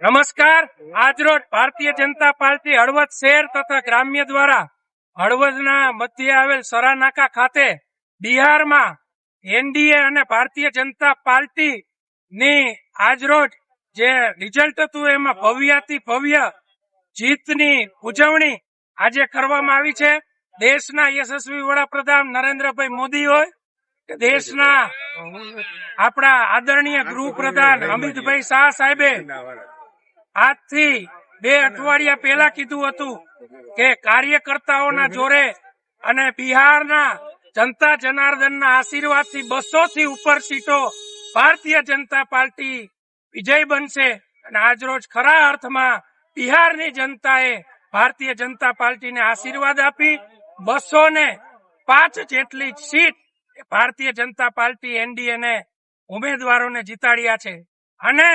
નમસ્કાર. આજરોજ ભારતીય જનતા પાર્ટી હળવદ શહેર તથા ગ્રામ્ય દ્વારા હળવદના મધ્યે આવેલ સરાનાકા ખાતે બિહારમાં એનડીએ અને ભારતીય જનતા પાર્ટી ની આજરોજ જે રિઝલ્ટ હતું એમાં ભવ્યાતિ ભવ્ય જીતની ઉજવણી આજે કરવામાં આવી છે. દેશના યશસ્વી વડાપ્રધાન નરેન્દ્રભાઈ મોદી હોય દેશના આપણા આદરણીય ગૃહપ્રધાન અમિતભાઈ શાહ સાહેબે આજથી બે અઠવાડિયા પહેલા કીધું હતું કે કાર્યકર્તાઓના જોરે અને બિહારના જનતા જનાર્દનના આશીર્વાદથી બસો થી ઉપર સીટો ભારતીય જનતા પાર્ટી વિજય બનશે અને આજરોજ ખરા અર્થમાં બિહારની જનતાએ ભારતીય જનતા પાર્ટીને આશીર્વાદ આપી બસો ને પાંચ જેટલી seat Bharatiya Janata party NDA ને ઉમેદવારોને જીતાડ્યા છે. અને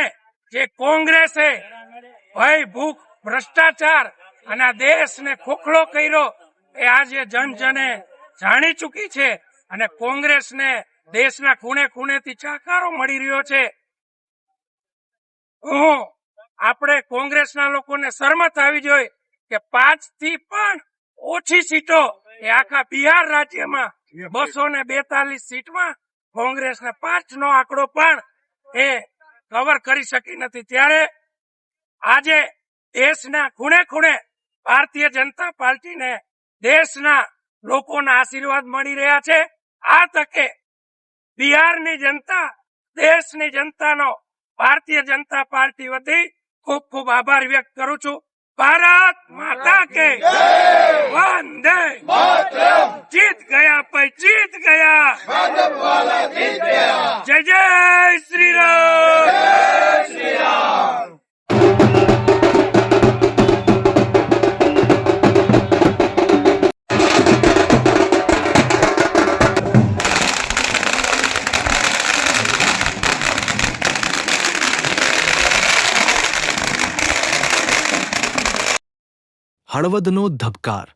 જે કોંગ્રેસે ભય, ભૂખ, ભ્રષ્ટાચાર અને આ દેશને ખોખલો કર્યો એ આજે જન જને જાણી ચૂકી છે અને કોંગ્રેસને દેશના ખૂણે ખૂણેથી ચાકારો મળી રહ્યો છે. હું આપણે કોંગ્રેસના લોકોને શરમત આવી જોઈએ કે પાંચથી પણ ઓછી સીટો એ આખા બિહાર રાજ્યમાં બસો ને બેતાલીસ સીટમાં કોંગ્રેસને પાંચ નો આંકડો પણ એ કવર કરી શકી નથી. ત્યારે આજે દેશના ખૂણે ખૂણે ભારતીય જનતા પાર્ટીને દેશના લોકોના આશીર્વાદ મળી રહ્યા છે. આ તકે બિહારની જનતા દેશની જનતાનો ભારતીય જનતા પાર્ટી વતી ખૂબ ખૂબ આભાર વ્યક્ત કરું છું. ભારત માતા કે વંદે જીત ગયા પછી જીત ગયા. જય જય શ્રી રામ. હળવદનો ધબકાર.